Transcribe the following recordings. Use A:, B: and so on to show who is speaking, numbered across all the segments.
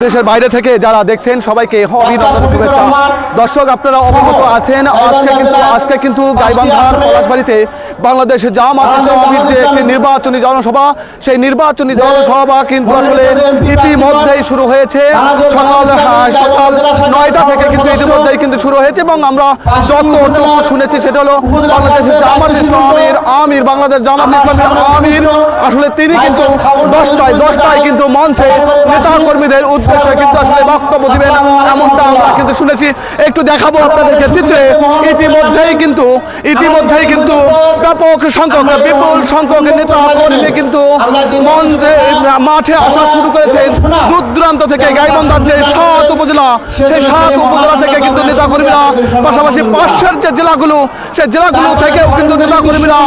A: দেশের বাইরে থেকে যারা দেখছেন সবাইকে অভিনন্দন শুভেচ্ছা। দর্শক আপনারা অবগত আছেন। আজকে কিন্তু আজকে কিন্তু গাইবান্ধার পলাশবাড়িতে বাংলাদেশ জামাত ইসলামীর যে একটি নির্বাচনী জনসভা সেই নির্বাচনী জনসভা কিন্তু আসলে ইতিমধ্যেই শুরু হয়েছে। সকাল সকাল নয়টা থেকে কিন্তু ইতিমধ্যেই কিন্তু শুরু হয়েছে এবং আমরা যতটুকু শুনেছি সেটা হলো বাংলাদেশের জামাত ইসলামীর আমির বাংলাদেশ জামাত ইসলামীর আমির। আসলে তিনি কিন্তু দশটায় দশটায় কিন্তু মঞ্চে নেতা কর্মীদের উদ্দেশ্যে কিন্তু আসলে বক্তব্য দিবেন এমনটা আমরা কিন্তু শুনেছি। একটু দেখাবো আপনাদেরকে চিত্রে। ইতিমধ্যেই কিন্তু ইতিমধ্যেই কিন্তু ব্যাপক সংখ্যক বিপুল সংখ্যক নেতা কর্মী কিন্তু মঞ্চে মাঠে আসা শুরু করেছেন দূর দূরান্ত থেকে গাইবান্ধার যে সাত উপজেলা সেই সাত উপজেলা থেকে কিন্তু নেতা কর্মীরা পাশাপাশি পাশের যে জেলাগুলো সেই জেলাগুলো থেকেও কিন্তু নেতা কর্মীরা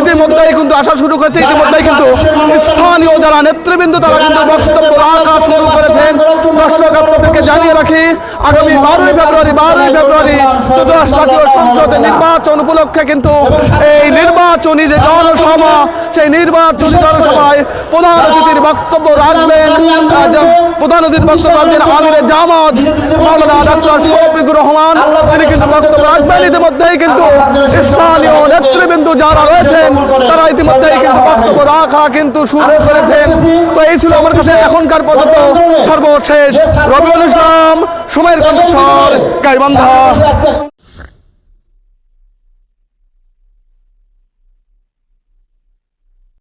A: ইতিমধ্যেই কিন্তু আসা শুরু করেছে। ইতিমধ্যেই কিন্তু স্থানীয় যারা নেতৃবৃন্দ তারা কিন্তু বক্তব্য রাখা শুরু করেছেন দর্শক আপনাদেরকে জানিয়ে রাখি আগামী বারোই ফেব্রুয়ারি বারোই ফেব্রুয়ারি চতুর্থ জাতীয় সংসদ নির্বাচন উপলক্ষে কিন্তু এই নির্বাচনী যে জনসভা, সেই নির্বাচনী জনসভায় প্রধান অতিথির বক্তব্য রাখবেন প্রধান অতিথির বক্তব্য রাখবেন আমিরের জামাত, মাওলানা ডাক্তার শফিকুর রহমান। তিনি কিন্তু বক্তব্য রাখবেন। ইতিমধ্যেই কিন্তু স্থানীয় নেতৃবৃন্দ যারা রয়েছেন, তারা ইতিমধ্যেই কিন্তু বক্তব্য রাখা কিন্তু শুরু করেছেন। তো এই ছিল আমার কাছে এখনকার পর্যন্ত সর্বশেষ রবিউল ইসলাম সময়ের কণ্ঠস্বর গাইবান্ধা